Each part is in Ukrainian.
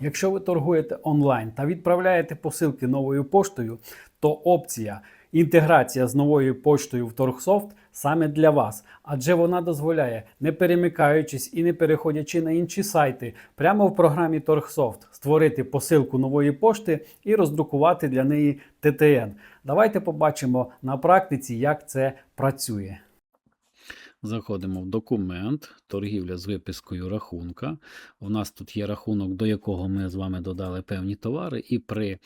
Якщо ви торгуєте онлайн та відправляєте посилки новою поштою, то опція інтеграція з новою поштою в Торгсофт саме для вас, адже вона дозволяє, не перемикаючись і не переходячи на інші сайти, прямо в програмі Торгсофт створити посилку нової пошти і роздрукувати для неї ТТН. Давайте побачимо на практиці, як це працює. Заходимо в документ, торгівля з випискою рахунка. У нас тут є рахунок, до якого ми з вами додали певні товари, і при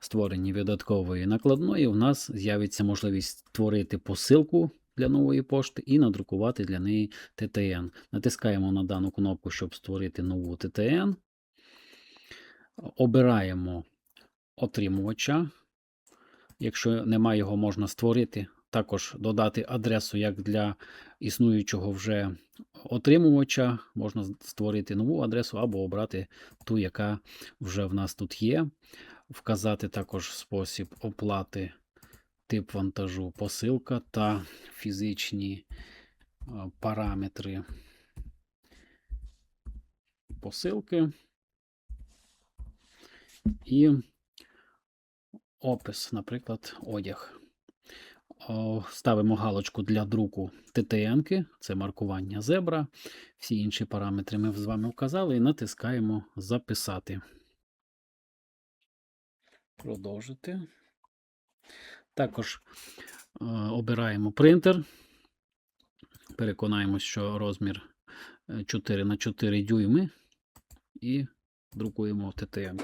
створенні видаткової накладної у нас з'явиться можливість створити посилку для нової пошти і надрукувати для неї ТТН. Натискаємо на дану кнопку, щоб створити нову ТТН. Обираємо отримувача. Якщо немає його, можна створити. Також додати адресу як для існуючого вже отримувача. Можна створити нову адресу або обрати ту, яка вже в нас тут є. Вказати також спосіб оплати, тип вантажу, посилка та фізичні параметри посилки. І опис, наприклад, одяг. Ставимо галочку для друку ТТН, це маркування зебра. Всі інші параметри ми з вами вказали і натискаємо Записати. Продовжити. Також е, обираємо принтер. Переконаємось, що розмір 4 на 4 дюйми і друкуємо ТТН.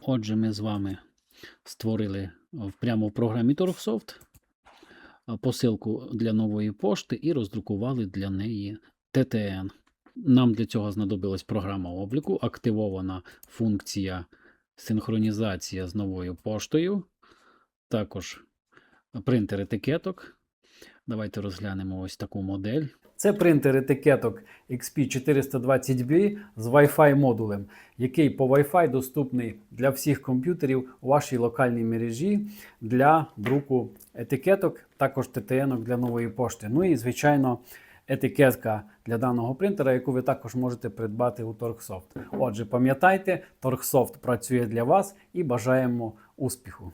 Отже, ми з вами створили в- прямо в програмі Торгсофт посилку для нової пошти і роздрукували для неї ТТН. Нам для цього знадобилась програма обліку, активована функція синхронізація з новою поштою, також принтер етикеток. Давайте розглянемо ось таку модель. Це принтер етикеток XP420B з Wi-Fi модулем, який по Wi-Fi доступний для всіх комп'ютерів у вашій локальній мережі для друку етикеток, також ТТН для нової пошти. Ну і, звичайно, етикетка для даного принтера, яку ви також можете придбати у Торгсофт. Отже, пам'ятайте, Торгсофт працює для вас і бажаємо успіху.